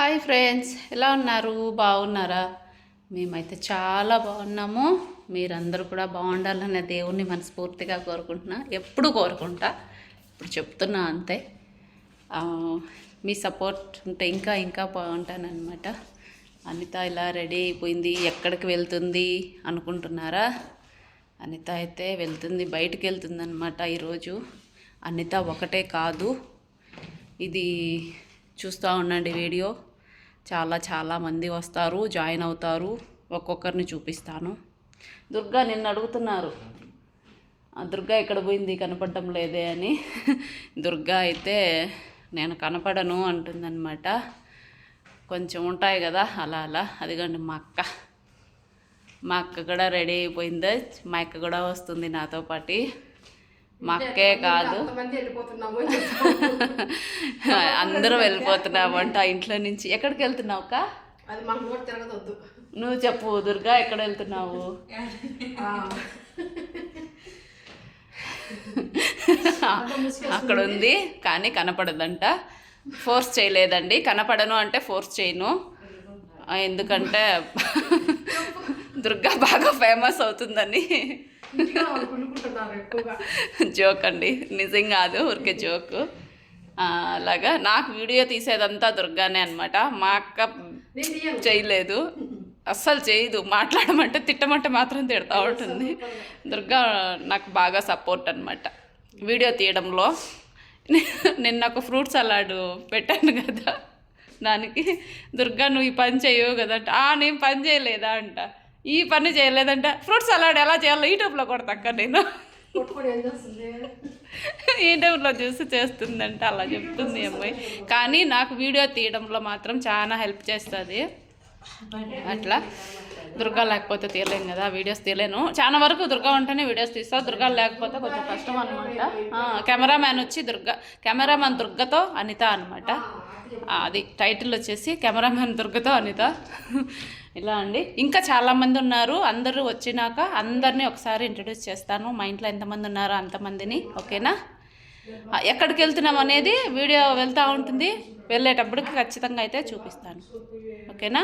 Hi friends ఎలా ఉన్నారు? బాగున్నారా? మేమైతే చాలా బాగున్నాము. మీరందరూ కూడా బాగుండాలనే దేవుణ్ణి మనస్ఫూర్తిగా కోరుకుంటున్నా. ఎప్పుడు కోరుకుంటా ఇప్పుడు చెప్తున్నా అంతే. మీ సపోర్ట్ ఉంటే ఇంకా ఇంకా బాగుంటానమాట అనిత ఇలా రెడీ అయిపోయింది ఎక్కడికి వెళ్తుంది అనుకుంటున్నారా? అనిత అయితే వెళ్తుంది బయటికి వెళ్తుంది అనమాట ఈరోజు. అనిత ఒకటే కాదు ఇది చూస్తూ ఉండండి వీడియో. చాలా చాలా మంది వస్తారు జాయిన్ అవుతారు. ఒక్కొక్కరిని చూపిస్తాను. దుర్గా నిన్ను అడుగుతున్నారు. ఆ దుర్గా ఎక్కడ పోయింది? కనపడటం లేదే అని. దుర్గా అయితే నేను కనపడను అంటుందన్నమాట. కొంచెం ఉంటాయి కదా అలా అలా. అదిగోండి మా అక్క. మా అక్క కూడా రెడీ అయిపోయింది. మా అక్క కూడా వస్తుంది నాతో పాటు. మా అక్కే కాదు. వెళ్ళిపోతున్నాము అందరూ వెళ్ళిపోతున్నావు అంట ఇంట్లో నుంచి. ఎక్కడికి వెళ్తున్నావు అక్క? మాకు నువ్వు చెప్పు దుర్గా ఎక్కడ వెళ్తున్నావు? అక్కడ ఉంది కానీ కనపడదంట. ఫోర్స్ చేయలేదండి. కనపడను అంటే ఫోర్స్ చేయను. ఎందుకంటే దుర్గా బాగా ఫేమస్ అవుతుందని జోక్ అండి. నిజం కాదు ఊరికే జోక్ అలాగా. నాకు వీడియో తీసేదంతా దుర్గానే అనమాట మా అక్క చేయలేదు. అస్సలు చేయదు. మాట్లాడమంటే తిట్టమంటే మాత్రం తిడతా ఉంటుంది. దుర్గా నాకు బాగా సపోర్ట్ అనమాట వీడియో తీయడంలో. నిన్న ఒక ఫ్రూట్ సలాడ్ పెట్టాను కదా. దానికి దుర్గా నువ్వు ఈ పని చేయవు కదంట "ఆ, నేను పని చేయలేదా అంట. ఈ పని చేయలేదంట. ఫ్రూట్ సలాడ్ ఎలా చేయాలో యూట్యూబ్లో నేను. కొట్టుకొని ఏం చేస్తుంది? యూట్యూబ్లో చూసి చేస్తుందంట అలా చెప్తుంది అమ్మాయి. కానీ నాకు వీడియో తీయడంలో మాత్రం చాలా హెల్ప్ చేస్తుంది. అట్లా. దుర్గా లేకపోతే తీయలేం కదా వీడియోస్ తీయలేను. చాలా వరకు దుర్గా ఉంటేనే వీడియోస్ తీస్తా. దుర్గా లేకపోతే కొంచెం కష్టం అనమాట కెమెరామ్యాన్ వచ్చి దుర్గా కెమెరామ్యాన్ దుర్గతో అనిత అనమాట అది టైటిల్ వచ్చేసి కెమెరామ్యాన్ దుర్గతో అనిత. ఇలా అండి. ఇంకా చాలామంది ఉన్నారు. అందరూ వచ్చినాక అందరినీ ఒకసారి ఇంట్రడ్యూస్ చేస్తాను. మా ఇంట్లో ఎంతమంది ఉన్నారో అంతమందిని. ఓకేనా? ఎక్కడికి వెళ్తున్నాం అనేది వీడియో వెళ్తూ ఉంటుంది. వెళ్ళేటప్పటికి ఖచ్చితంగా అయితే చూపిస్తాను. ఓకేనా?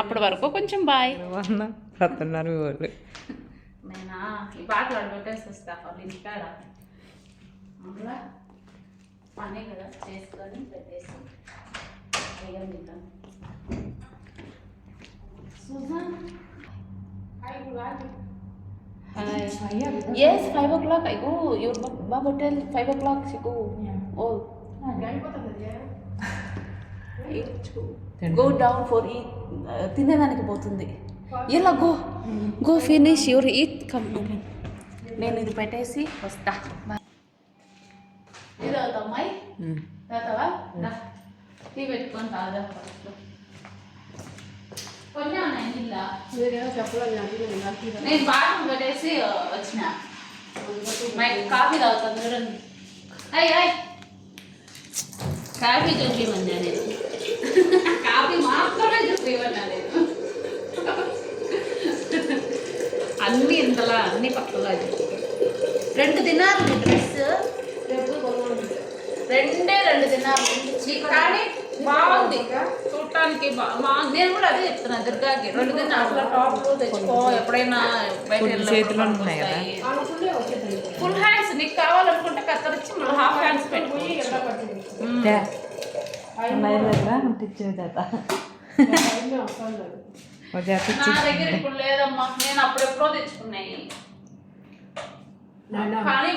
అప్పటి వరకు కొంచెం బాయ్. వస్తున్నారు మీ వాళ్ళు. నేనా? ఈ బాటలు అక్కడ పెట్టేసి వస్తా. వాళ్ళ ఇంటికాడ. అందులో పనే కదా. చేసుకొని పెట్టేసి. Yes, five o'clock I go. Your Bab hotel five o'clock she go. Oh, eat. Go down for eat. Uh, తినేదానికి పోతుంది ఇలా go go finish your eat come నేను ఇది పెట్టేసి వస్తా. ఇది అవుతా అమ్మాయి తాతావా. టీ పెట్టుకొని తాదా ఫస్ట్ కొన్ని ఉన్నాయి నీళ్ళ మీరేమో చెప్పలేదు నేను బాత్రూమ్ పెట్టేసి వచ్చిన. మా కాఫీ తాగుతాను చూడండి. అయ్యి అయ్యి కాఫీ చూపించమన్నా నేను కాఫీ మాత్రమే చూపించమన్నా నేను అన్నీ ఇంతలా అన్ని పక్కలా రెండు దినాలు డ్రెస్ రెండే రెండు దినాలు. కానీ బాగుంది. చూడటానికి నేను కూడా అదే చెప్తున్నా దుర్గాకి. రెండు దినాలు అసలు టాప్లు తెచ్చుకో ఎప్పుడైనా బయట చేతులు ఉన్నాయి కదా. ఫుల్ హ్యాండ్స్ నీకు కావాలనుకుంటే కత్తరించి మళ్ళీ హాఫ్ హ్యాండ్స్ పెట్టుకోవచ్చు నా దగ్గర ఇప్పుడు లేదమ్మా. నేను అప్పుడెప్పుడో తెచ్చుకున్నాయి. కానీ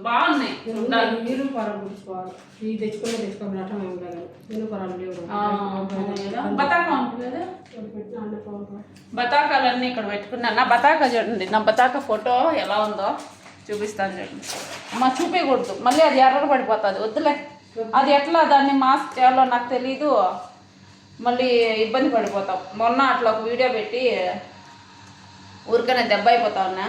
బాగున్నాయి. చూడ్డానికి. నీరు పరం తెచ్చుకోవాలి ఇది తెచ్చుకునే తెచ్చుకోవాలి అట్టం ఏం లేదు. నీరు పరం లేవు. కదా. బతాకా ఉంటుంది కదా? బతాకాలన్నీ ఇక్కడ పెట్టుకున్నాను. నా బతాకా చూడండి. నా బతాకా ఫోటో ఎలా ఉందో చూపిస్తాను చూడండి. అమ్మ చూపించకూడదు మళ్ళీ అది ఎర్ర పడిపోతుంది. వద్దులే. అది ఎట్లా? దాన్ని మాస్క్ చేయాలో నాకు తెలీదు. మళ్ళీ ఇబ్బంది పడిపోతాం. మొన్న అట్లా ఒక వీడియో పెట్టి ఊరికనే దెబ్బ అయిపోతా ఉన్నా.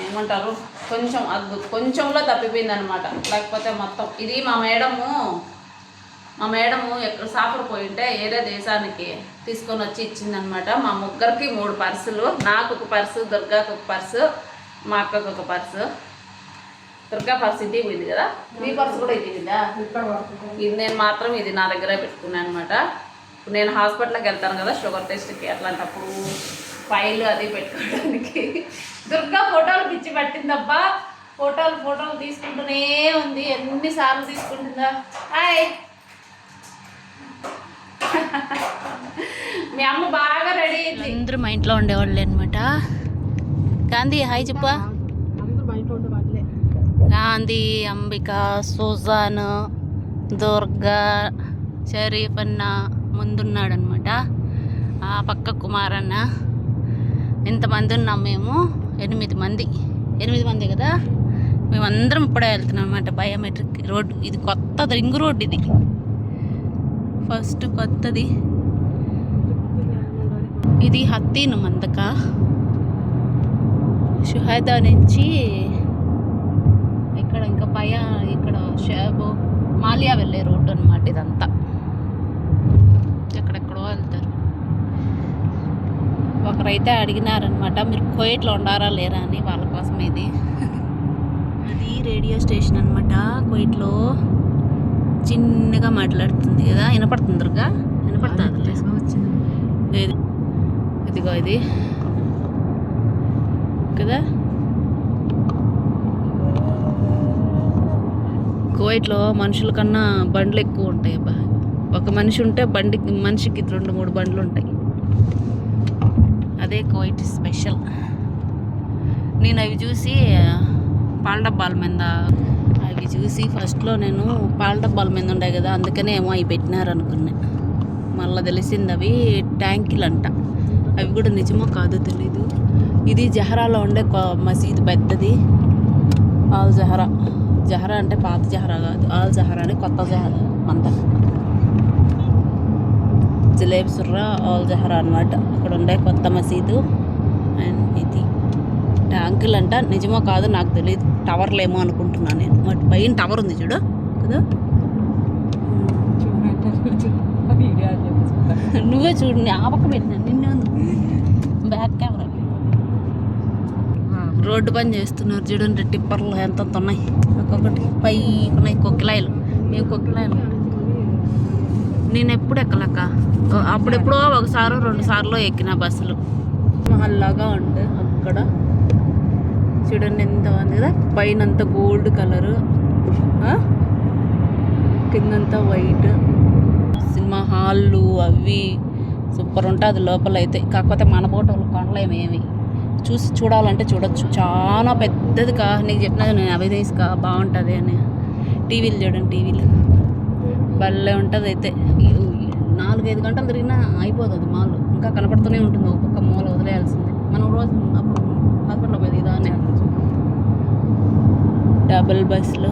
ఏమంటారు? కొంచెం అది కొంచెంలో తప్పిపోయింది అనమాట లేకపోతే మొత్తం ఇది మా మేడము మా మేడము ఎక్కడ సాపర్ పోయింటే ఏరే దేశానికి తీసుకొని వచ్చి ఇచ్చిందనమాట మా ముగ్గురికి మూడు పర్సులు నాకు ఒక పర్సు దుర్గాకు ఒక పర్సు మా అక్కకు ఒక పర్సు. దుర్గా పర్స్ ఇది పోయింది కదా? మీ పర్స్ కూడా ఇది ఇది నేను మాత్రం ఇది నా దగ్గరే పెట్టుకున్నాను అనమాట నేను హాస్పిటల్కి వెళ్తాను కదా షుగర్ టెస్ట్కి అట్లాంటప్పుడు. ఫైల్ అది పెట్టుకోవడానికి. దుర్గా ఫోటోలు పిచ్చి పట్టిందబ్బా. ఫోటోలు ఫోటోలు తీసుకుంటూనే ఉంది. ఎన్నిసార్లు తీసుకుంటుందా? హాయ్. మీ అమ్మ బాగా రెడీ అయింది. అందరూ మా ఇంట్లో ఉండేవాళ్ళు అనమాట గాంధీ హాయ్ చెప్పా. గాంధీ అంబిక సుజాన్ దుర్గా షరీఫ్ అన్న ముందున్నాడనమాట ఆ పక్క కుమార్ అన్న ఎంతమంది ఉన్నాం మేము ఎనిమిది మంది. ఎనిమిది మంది కదా? మేమందరం ఇప్పుడే వెళ్తున్నాం అనమాట బయోమెట్రిక్ రోడ్డు. ఇది కొత్త రింగ్ రోడ్ ఇది. ఫస్ట్ కొత్తది. ఇది హత్తీను మందక. షుహైదా నుంచి ఇక్కడ ఇంకా పయా ఇక్కడ షాబు మాలియా వెళ్ళే రోడ్డు అనమాట ఇదంతా. ఒకరైతే అడిగినారనమాట మీరు కోయిట్లో ఉండారా లేరా? అని వాళ్ళ కోసం ఇది. అది రేడియో స్టేషన్ అనమాట కోయిట్లో చిన్నగా మాట్లాడుతుంది కదా వినపడుతుంది దుర్గా? వినపడుతుంది? ఇదిగో ఇది. కదా? కువైట్లో మనుషుల కన్నా బండ్లు ఎక్కువ ఉంటాయి అబ్బా. ఒక మనిషి ఉంటే బండికి మనిషికి రెండు మూడు బండ్లు ఉంటాయి. అదే కోయిట్ స్పెషల్. నేను అవి చూసి పాల డబ్బాల మీద అవి చూసి ఫస్ట్లో నేను పాల డబ్బాల మీద ఉండే కదా అందుకనే ఏమో అవి పెట్టినారనుకున్నా. మళ్ళీ తెలిసింది అవి ట్యాంకులు అంట అవి కూడా నిజమో కాదో తెలీదు. ఇది జహరాలో ఉండే కొ- మసీదు పెద్దది. All Jahra. జహరా అంటే పాత జహరా కాదు. ఆల్ జహరా అని కొత్త జహరా అంత జిలేబ్ సుర్రా ఆల్ జహరా అనమాట అక్కడ ఉండే కొత్త మసీదు అండ్ ఇది. ట్యాంకులు అంట నిజమో కాదు నాకు తెలియదు టవర్లేమో అనుకుంటున్నాను నేను. వాటి పైన టవర్ ఉంది చూడు. కదా? నువ్వే చూడు. ఆ పక్క పెట్టినా. నిన్నే ఉంది. Back camera. రోడ్డు పని చేస్తున్నారు చూడండి. టిప్పర్లు ఎంత ఉన్నాయి. ఒక్కొక్కటి. పై ఉన్నాయి. కొక్కిలాయలు. మేము కొక్కిలాయలు. నేను ఎప్పుడు ఎక్కలక్క అప్పుడెప్పుడో ఒకసారి రెండు సార్లు ఎక్కిన బస్సులు. మహల్లాగా ఉండే అక్కడ. చూడండి ఎంత ఉంది కదా. పైన అంతా గోల్డ్ కలరు. కిందంతా వైట్. సినిమా హాళ్ళు అవి సూపర్ ఉంటుంది లోపల అయితే కాకపోతే మన ఫోటోలు కొనలేమేమి చూసి చూడాలంటే చూడొచ్చు. చాలా పెద్దది కా. నీకు చెప్పినది నేను అభినయిస్ కా బాగుంటుంది అని. టీవీలు చూడండి టీవీలు. భలే ఉంటుంది అయితే. నాలుగైదు గంటలు తిరిగినా అయిపోతుంది మాల్. ఇంకా కనపడుతూనే ఉంటుంది ఒక పక్క మూల వదిలేయాల్సిందే. మనం రోజు అప్పుడు హాస్పిటల్ పోయేది ఇదానే డబుల్ బస్సులో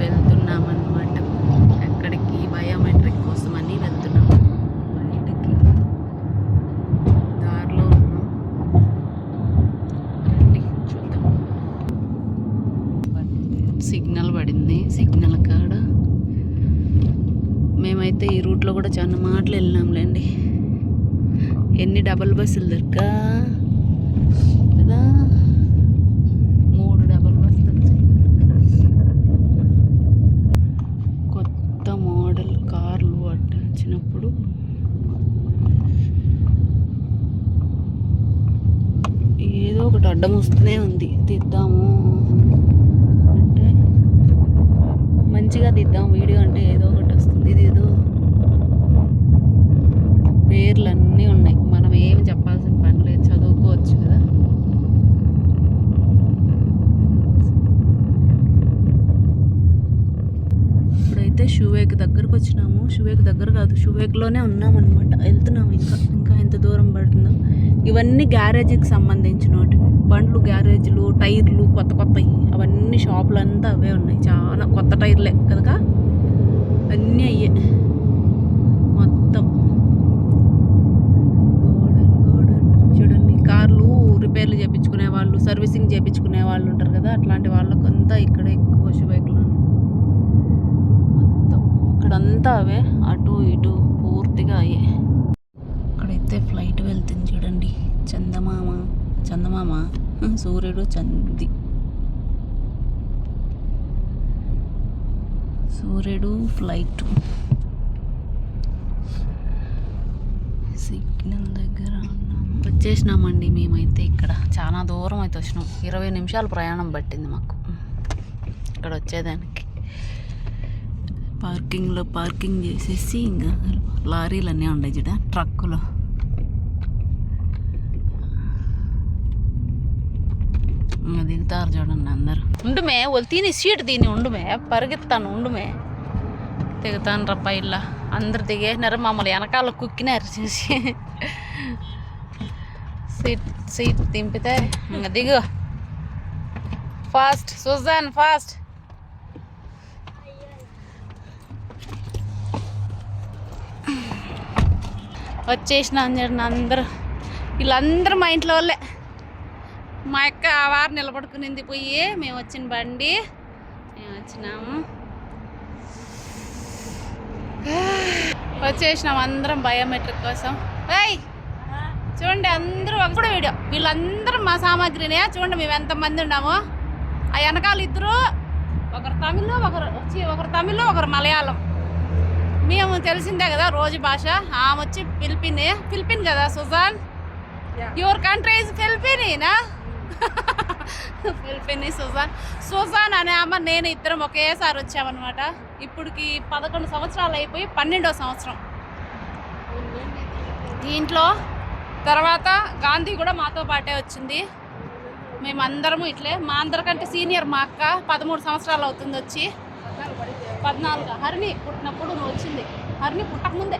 వెళ్తున్నామన్నమాట ఎక్కడికి బయోమెట్రిక్ కోసమని వెళ్తున్నాం బయటికి దారిలో ఉన్నాం రండి చూద్దాం సిగ్నల్ పడింది సిగ్నల్ కాడ మేమైతే ఈ రూట్లో కూడా చాలా మాటలు వెళ్ళినాంలేండి ఎన్ని డబల్ బస్సులు దొరకా కదా మూడు డబల్ బస్సులు వచ్చాయి కొత్త మోడల్ కార్లు అట్ట వచ్చినప్పుడు ఏదో ఒకటి అడ్డం వస్తూనే ఉంది. తీద్దాము. అంటే మంచిగా తీద్దాం. వీడియో అంటే ఏదో ఒకటి వస్తుంది. ఇది ఏదో పేర్లు అన్నీ ఉన్నాయి. మనం ఏమి చెప్పాల్సిన పని లేదు. చదువుకోవచ్చు కదా. ఇప్పుడైతే షూవేక్ దగ్గరకు వచ్చినాము. షూవేక్ దగ్గర కాదు. షూవేక్లోనే ఉన్నామన్నమాట. వెళ్తున్నాము ఇంకా. ఇంకా ఎంత దూరం పడుతుందో. ఇవన్నీ గ్యారేజీకి సంబంధించినవి బండ్లు గ్యారేజ్లు టైర్లు కొత్త కొత్తవి అవన్నీ షాపులు అంతా అవే ఉన్నాయి. చాలా కొత్త టైర్లే కదా అన్నీ అయ్యే. మొత్తం. గోడన్ గోడన్ చూడండి కార్లు రిపేర్లు చేయించుకునే వాళ్ళు సర్వీసింగ్ చేయించుకునే వాళ్ళు ఉంటారు కదా అట్లాంటి వాళ్ళకంతా ఇక్కడ ఎక్కువ షువేక్లో మొత్తం ఇక్కడంతా అవే అటు ఇటు పూర్తిగా అయ్యే ఇక్కడైతే ఫ్లైట్ వెళ్తుంది చూడండి చందమామ చందమామ సూర్యుడు చంది. సూర్యుడు ఫ్లైట్. సిగ్నల్ దగ్గర వచ్చేసినామండి మేమైతే ఇక్కడ. చాలా దూరం అయితే వచ్చినాం. ఇరవై నిమిషాలు ప్రయాణం పట్టింది మాకు. ఇక్కడ వచ్చేదానికి. పార్కింగ్లో పార్కింగ్ చేసేసి ఇంకా లారీలు అన్నీ ఉన్నాయి చూడ ట్రక్కులు ఇంకా దిగుతారు చూడండి అందరు. ఉండుమే వాళ్ళు తిని సీట్ తిని ఉండుమే పరిగెత్తాను ఉండుమే. దిగుతాను రప్ప ఇలా అందరు దిగేసినారు మమ్మల్ని వెనకాల కుక్కినారు చూసి. సీట్ సీట్ దింపితే ఇంకా దిగు. Fast Suzanne fast. వచ్చేసిన అందరు. వీళ్ళందరూ మా ఇంట్లో వాళ్ళే. మా అక్క ఆ వారు నిలబడుకునింది పోయి. మేము వచ్చిన బండి. మేము వచ్చినాము. వచ్చేసినాం అందరం బయోమెట్రిక్ కోసం. ఏయ్! చూడండి అందరూ ఒకప్పుడు వీడియో. వీళ్ళందరూ మా సామాగ్రినే. చూడండి మేము ఎంతమంది ఉన్నామో. ఆ వెనకాల ఇద్దరు ఒకరు తమిళ్ ఒకరు వచ్చి ఒకరు తమిళ్ ఒకరు మలయాళం. మేము తెలిసిందే కదా రోజు భాష. ఆమె వచ్చి ఫిలిపిన్ ఫిలిపిన్ కదా Suzanne? Your country is Filipina Philippine Suzanne. Suzanne అనే అమ్మ నేను ఇద్దరం ఒకేసారి వచ్చామన్నమాట. ఇప్పటికి పదకొండు సంవత్సరాలు అయిపోయి పన్నెండో సంవత్సరం. దీంట్లో తర్వాత గాంధీ కూడా మాతో పాటే వచ్చింది. మేమందరము ఇట్లే. మా అందరికంటే సీనియర్ మా అక్క పదమూడు సంవత్సరాలు అవుతుంది వచ్చి. పద్నాలుగు హరిణి పుట్టినప్పుడు నువ్వు వచ్చింది. హరిణి పుట్టకముందే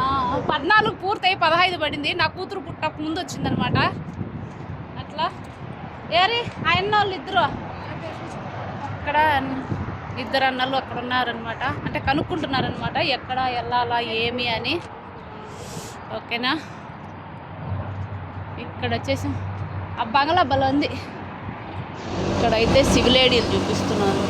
ఆ, పద్నాలుగు పూర్తయి పదహైదు పడింది. నా కూతురు పుట్టక ముందు వచ్చిందనమాట ఏరి ఆయన వాళ్ళు ఇద్దరు. అక్కడ ఇద్దరు అన్నలు అక్కడ ఉన్నారనమాట అంటే కనుక్కుంటున్నారనమాట ఎక్కడ వెళ్ళాలా ఏమి అని. ఓకేనా? ఇక్కడ వచ్చేసి ఆ బంగ్లా బలం ఉంది. ఇక్కడైతే సివిల్ ఐడీలు చూపిస్తున్నారు.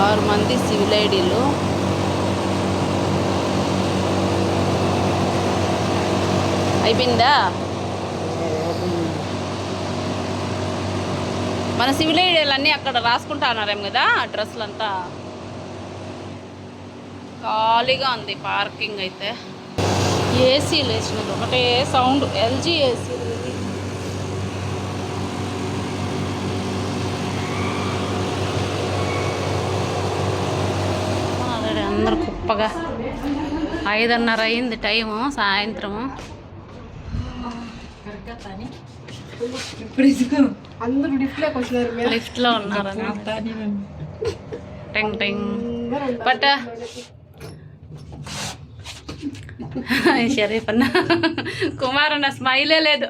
ఆరు మంది సివిల్ అయిపోయిందా? మన సివిల్ ఐడియాలన్నీ అక్కడ రాసుకుంటా అన్నారేం కదా అడ్రస్లు అంతా ఖాళీగా ఉంది పార్కింగ్ అయితే. ఏసీ లేచినది ఒకటే సౌండ్ ఎల్జీ ఏసీ. ఆల్రెడీ అందరు కుప్పగా ఐదున్నర అయింది టైము సాయంత్రము. అందరూ లిఫ్ట్లోకి వచ్చినారు మేము లిఫ్ట్లో ఉన్నారు టెంగ్ టెంగ్ బట్ షరీఫ్ అన్న కుమార్ అన్న స్మైలే లేదు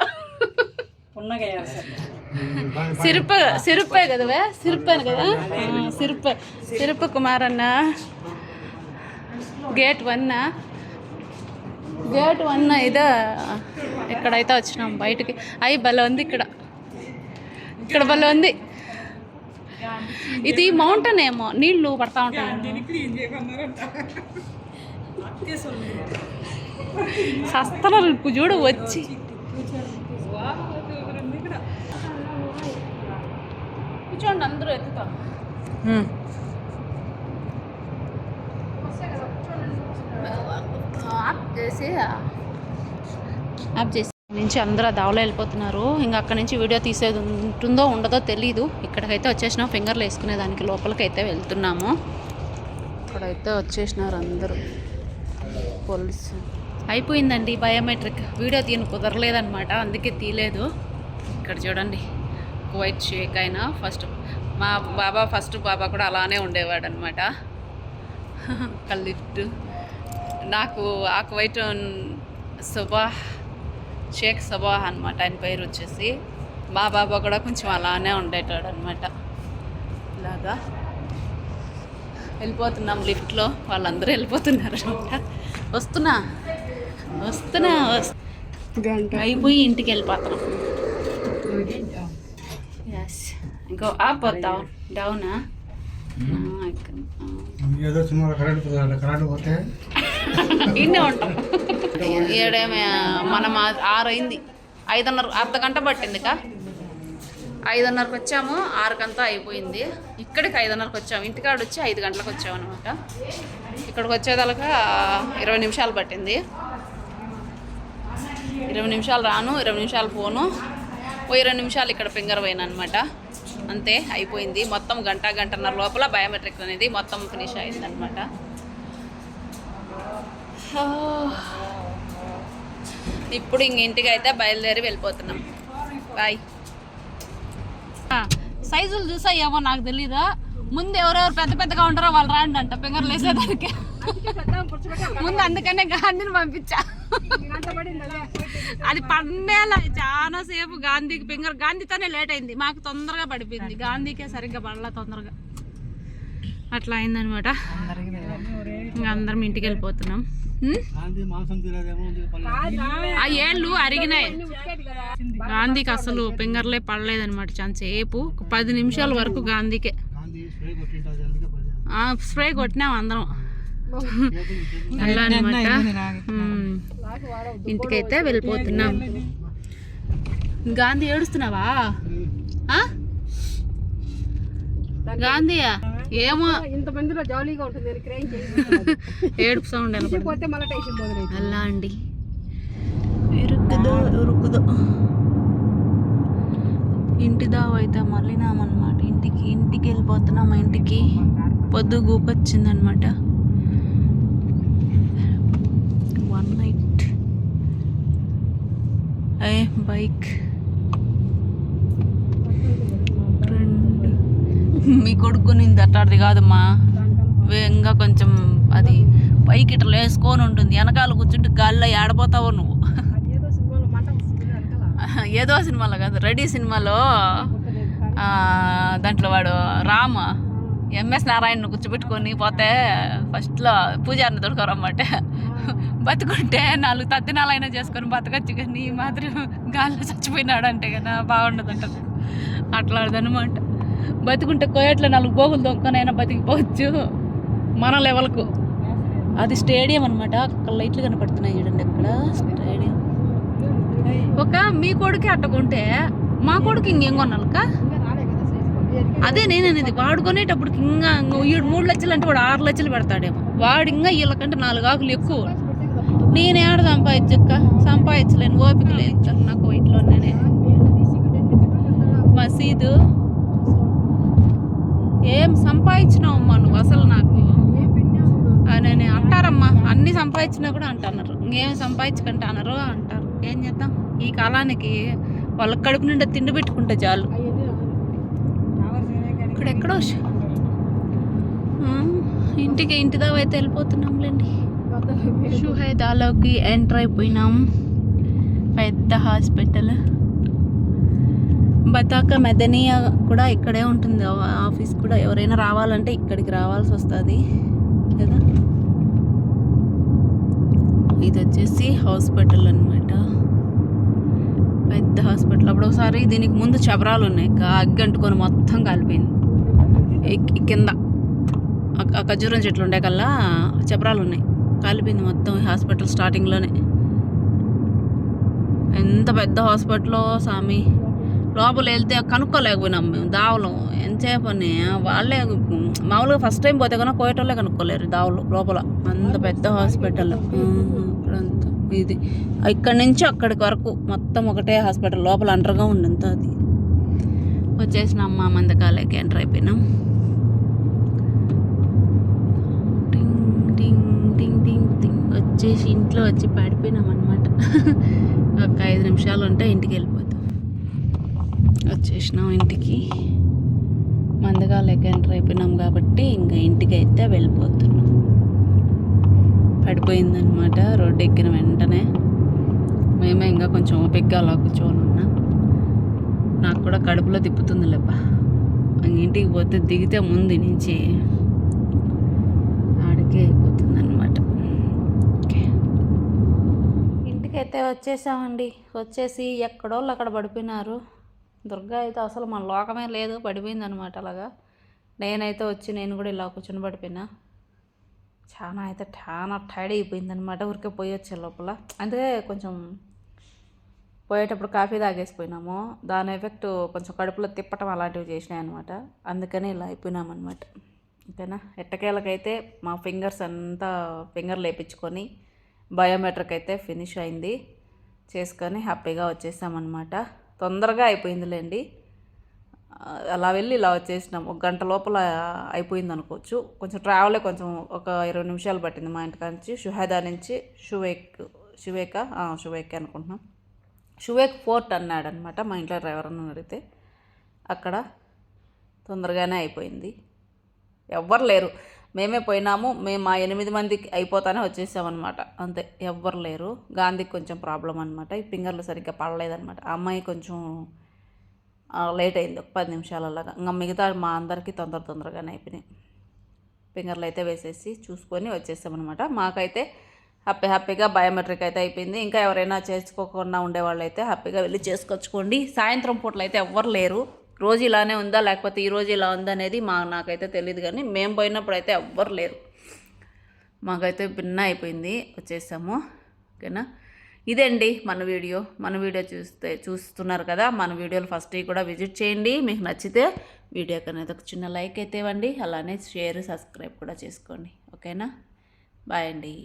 సిరుపు సిరుపే కదవే సిరుపేను కదా ఆ, సిరుపు సిరుపు కుమార్ అన్న గేట్ వన్ గేట్ వన్ ఇదే ఇక్కడైతే వచ్చినాం బయటికి అయి భలే ఉంది ఇక్కడ ఇక్కడ భలే ఉంది ఇది మౌంటైన్ ఏమో నీళ్ళు పడతా ఉంటాయి సస్తలు చూడు వచ్చి కూర్చోండి అందరూ ఎత్తుతాం చేసి ఆఫ్ చేసి నుంచి అందరూ దావలో వెళ్ళిపోతున్నారు. ఇంకా అక్కడ నుంచి వీడియో తీసేది ఉంటుందో ఉండదో తెలీదు. ఇక్కడికైతే వచ్చేసినాం. ఫింగర్లు వేసుకునే దానికి లోపలికైతే వెళ్తున్నాము. ఇక్కడైతే వచ్చేసినారు అందరూ. పోలీసు. అయిపోయిందండి బయోమెట్రిక్. వీడియో తీయను కుదరలేదనమాట అందుకే తీయలేదు. ఇక్కడ చూడండి. కువైట్ షేక్ అయినా ఫస్ట్ మా బాబా ఫస్ట్ బాబా కూడా అలానే ఉండేవాడు అనమాట కళ్ళిట్టు. నాకు ఆ కువైట్ సుబాహ్ షేక్ సబాహ్ అనమాట ఆయన పేరు వచ్చేసి. మా బాబా కూడా కొంచెం అలానే ఉండేటాడు అనమాట ఇలాగా వెళ్ళిపోతున్నాం లిఫ్ట్లో. వాళ్ళందరూ వెళ్ళిపోతున్నారు అనమాట వస్తున్నా. వస్తున్నా అయిపోయి ఇంటికి వెళ్ళిపోతున్నాం ఎస్ ఇంకో అప్ డౌన్? డౌనా ఏదో సినిమాలో కరెంట్ కరెంట్ పోతే ఇన్నే ఉంటాం. ఏడేమే మనం ఆరైంది. ఐదున్నర అర్ధ గంట పట్టిందిక? ఐదున్నరకు వచ్చాము ఆరుకంతా అయిపోయింది. ఇక్కడికి ఐదున్నరకు వచ్చాము ఇంటికాడ వచ్చి ఐదు గంటలకు వచ్చాము అనమాట ఇక్కడికి వచ్చేదాకా ఇరవై నిమిషాలు పట్టింది. ఇరవై నిమిషాలు రాను ఇరవై నిమిషాలు పోను. ఓ ఇరవై నిమిషాలు ఇక్కడ ఫింగర్ పోయిన అనమాట అంతే అయిపోయింది. మొత్తం గంట గంటన్నర లోపల బయోమెట్రిక్ అనేది మొత్తం ఫినిష్ అయిందనమాట. ఇప్పుడు ఇంక ఇంటికి అయితే బయలుదేరి వెళ్ళిపోతున్నాం. బాయ్ సైజులు చూసా ఏమో నాకు తెలీదా? ముందు ఎవరెవరు పెద్ద పెద్దగా ఉంటారో వాళ్ళు రాండి అంట ఫింగర్లు వేసేదానికి. ముందు అందుకనే గాంధీని పంపించా. అది పన్నేలా చాలా సేపు గాంధీకి ఫింగర్ గాంధీతోనే లేట్ అయింది. మాకు తొందరగా పడిపోయింది. గాంధీకే సరిగ్గా పడలా తొందరగా. అట్లా అయిందనమాట ఇంకా అందరం ఇంటికి వెళ్ళిపోతున్నాం. ఆ ఏళ్ళు అరిగినాయి. గాంధీకి అసలు ఫింగర్లే పడలేదన్నమాట చాలాసేపు ఒక పది నిమిషాల వరకు గాంధీకే. గాంధీ స్ప్రే కొట్టినాం అందరం. అలా అనమాట ఇంటికైతే వెళ్ళిపోతున్నాం. గాంధీ ఏడుస్తున్నావా? ఆ? గాంధీయా? ఏమో. ఇంత మందిలో జాలీగా ఉంటుంది ఏడుపు సౌండ్ పోతే మళ్ళీ టెన్షన్ మొదలైంది అలా అండి. ఇరుక్కుదో ఇరుక్కుదో. ఇంటి దావ అయితే మళ్ళీనామన్నమాట. ఇంటికి ఇంటికి వెళ్ళిపోతున్నాం మా ఇంటికి. పొద్దు గూకొచ్చిందనమాట వన్ నైట్ ఏ బైక్ రెండు మీ కొడుకు నింది కాదమ్మా. ఇంకా కొంచెం అది పైకి ఇట్లా వేసుకొని ఉంటుంది. వెనకాల కూర్చుంటే గాల్లో ఏడపోతావు నువ్వు. ఏదో సినిమాలో ఏదో సినిమాలో కాదు రెడీ సినిమాలో దాంట్లో వాడు రామ్ ఎంఎస్ నారాయణను కూర్చోబెట్టుకొని పోతే ఫస్ట్లో పూజారిని దొరకరమ్మాట బతుకుంటే నాలుగు తద్దినాలైనా చేసుకొని బతకచ్చు కానీ ఈ మాత్రం గాల్లో చచ్చిపోయినాడు అంటే కదా బాగుండదు అంటారు అట్లాడదనమాట బతికుంటే కోయట్ల నాలుగు పోగులు దొంగనైనా బతికిపోవచ్చు. మన లెవెల్కు. అది స్టేడియం అనమాట అక్కడ లైట్లు కనపడుతున్నాయి చూడండి అక్కడ. స్టేడియం. ఒక మీ కొడుకే అట్టకుంటే మా కొడుకు ఇంకేం కొనాలక ఇంకా అదే నేను అనేది వాడు ఇంకా ఈడు ఏడు మూడు లక్షలు అంటే వాడు ఆరు లక్షలు పెడతాడేమో. వాడు ఇంకా వీళ్ళకంటే నాలుగు ఆకులు ఎక్కువ. నేను ఏడ సంపాదించక్క. సంపాదించలేను. ఓపిక లేదు. నాకు ఇంట్లోనే. మసీదు ఏం సంపాదించినావమ్మా నువ్వు అసలు నాకు? అని అంటారమ్మా. అన్ని సంపాదించినా కూడా అంటున్నారు. ఇంకేం సంపాదించకంటే అన్నారు అంటారు. ఏం చేద్దాం? ఈ కాలానికి వాళ్ళ కడుపు నిండా తిండి పెట్టుకుంటే చాలు. ఇక్కడ ఎక్కడో ఇంటికి ఇంటి దాకా అయితే వెళ్ళిపోతున్నాంలేండి. షుహైదాలోకి ఎంటర్ అయిపోయినాం. పెద్ద హాస్పిటల్. బతాక మెదనియా కూడా ఇక్కడే ఉంటుంది. ఆఫీస్ కూడా ఎవరైనా రావాలంటే ఇక్కడికి రావాల్సి వస్తుంది. కదా? ఇది వచ్చేసి హాస్పిటల్ అనమాట పెద్ద హాస్పిటల్. అప్పుడు ఒకసారి దీనికి ముందు చబరాలు ఉన్నాయి. అగ్గంటుకొని అగ్గి అంటుకొని మొత్తం కాలిపోయింది. కింద. ఆ- చెట్లు ఉండే కల్లా చబరాలు ఉన్నాయి. కాలిపోయింది మొత్తం హాస్పిటల్ స్టార్టింగ్లోనే. ఎంత పెద్ద హాస్పిటల్ స్వామి లోపల వెళ్తే కనుక్కోలేకపోయినాం మేము దావలో. ఎంతసేపు అని వాళ్ళే మామూలుగా ఫస్ట్ టైం పోతే కనుక కోయటోళ్ళే కనుక్కోలేరు దావలు లోపల. అంత పెద్ద హాస్పిటల్ ఇక్కడంతా ఇది. ఇక్కడి నుంచి అక్కడికి వరకు మొత్తం ఒకటే హాస్పిటల్ లోపల అండర్గా ఉండంత అది. వచ్చేసినాం మా మందకాలకి ఎంటర్ అయిపోయినాం. టింగ్ టింగ్ టింగ్ టింగ్ టింగ్. వచ్చేసి ఇంట్లో వచ్చి పడిపోయినాం అనమాట ఒక ఐదు నిమిషాలు ఉంటే ఇంటికి వెళ్ళిపోతాం. వచ్చేసినాం ఇంటికి. మందగా లెక్క ఎంటర్ అయిపోయినాం కాబట్టి ఇంకా ఇంటికి అయితే వెళ్ళిపోతున్నాం. పడిపోయిందనమాట రోడ్డు ఎక్కిన వెంటనే. మేమే ఇంకా కొంచెం ఓపిగ్గా అలా కూర్చొని ఉన్నాం. నాకు కూడా కడుపులో తిప్పుతుంది లేప ఇంటికి పోతే దిగితే ముందు నుంచి ఆడికే అయిపోతుంది అనమాట ఇంటికైతే వచ్చేసామండి. వచ్చేసి ఎక్కడోళ్ళు అక్కడ పడిపోయినారు. దుర్గా అయితే అసలు మన లోకమే లేదు పడిపోయింది అనమాట అలాగా. నేనైతే వచ్చి నేను కూడా ఇలా కూర్చొని పడిపోయినా. చాలా అయితే చాలా టైర్డ్ అయిపోయింది అనమాట ఊరికే పోయి వచ్చే లోపల. అంటే కొంచెం పోయేటప్పుడు కాఫీ తాగేసిపోయినాము. దాని ఎఫెక్ట్ కొంచెం కడుపులో తిప్పటం అలాంటివి చేసినాయి అనమాట అందుకని ఇలా అయిపోయినాం అనమాట ఓకేనా? ఎట్టకేలకైతే మా ఫింగర్స్ అంతా ఫింగర్ లేపించుకొని బయోమెట్రిక్ అయితే ఫినిష్ అయింది. చేసుకొని హ్యాపీగా వచ్చేసామన్నమాట. తొందరగా అయిపోయిందిలేండి. అలా వెళ్ళి ఇలా వచ్చేసినాం. ఒక గంట లోపల అయిపోయింది అనుకోవచ్చు. కొంచెం ట్రావెలే కొంచెం ఒక ఇరవై నిమిషాలు పట్టింది మా ఇంటికాడ నుంచి షుహైదా నుంచి షువేక్ షువేక? షువేక్ అనుకుంటున్నాం. షువేక్ ఫోర్ట్ అన్నాడు అనమాట మా ఇంట్లో డ్రైవర్ అని అడిగితే. అక్కడ తొందరగానే అయిపోయింది. ఎవ్వరు లేరు. మేమే పోయినాము మేము మా ఎనిమిది మందికి అయిపోతానే వచ్చేసామన్నమాట. అంతే ఎవ్వరు లేరు. గాంధీకి కొంచెం ప్రాబ్లం అనమాట ఈ ఫింగర్లు సరిగ్గా పడలేదన్నమాట. ఆ అమ్మాయి కొంచెం లేట్ అయింది ఒక పది నిమిషాలలాగా. ఇంకా మిగతా మా అందరికీ తొందర తొందరగానే అయిపోయినాయి. ఫింగర్లు అయితే వేసేసి చూసుకొని వచ్చేసామన్నమాట. మాకైతే హ్యాపీ హ్యాపీగా బయోమెట్రిక్ అయితే అయిపోయింది. ఇంకా ఎవరైనా చేసుకోకుండా ఉండేవాళ్ళు అయితే హ్యాపీగా వెళ్ళి చేసుకొచ్చుకోండి. సాయంత్రం పూటలు అయితే ఎవ్వరు లేరు. రోజు ఇలానే ఉందా లేకపోతే ఈ రోజు ఇలా ఉందా అనేది మా నాకైతే తెలియదు కానీ మేము పోయినప్పుడు అయితే ఎవ్వరు లేరు. మాకైతే భిన్న అయిపోయింది వచ్చేసాము. ఓకేనా? ఇదండి మన వీడియో. మన వీడియో చూస్తే చూస్తున్నారు కదా మన వీడియోలు ఫస్ట్ కూడా విజిట్ చేయండి. మీకు నచ్చితే వీడియోకి అనేది ఒక చిన్న లైక్ అయితే ఇవ్వండి. అలానే షేర్ సబ్స్క్రైబ్ కూడా చేసుకోండి. ఓకేనా? బాయ్ అండి.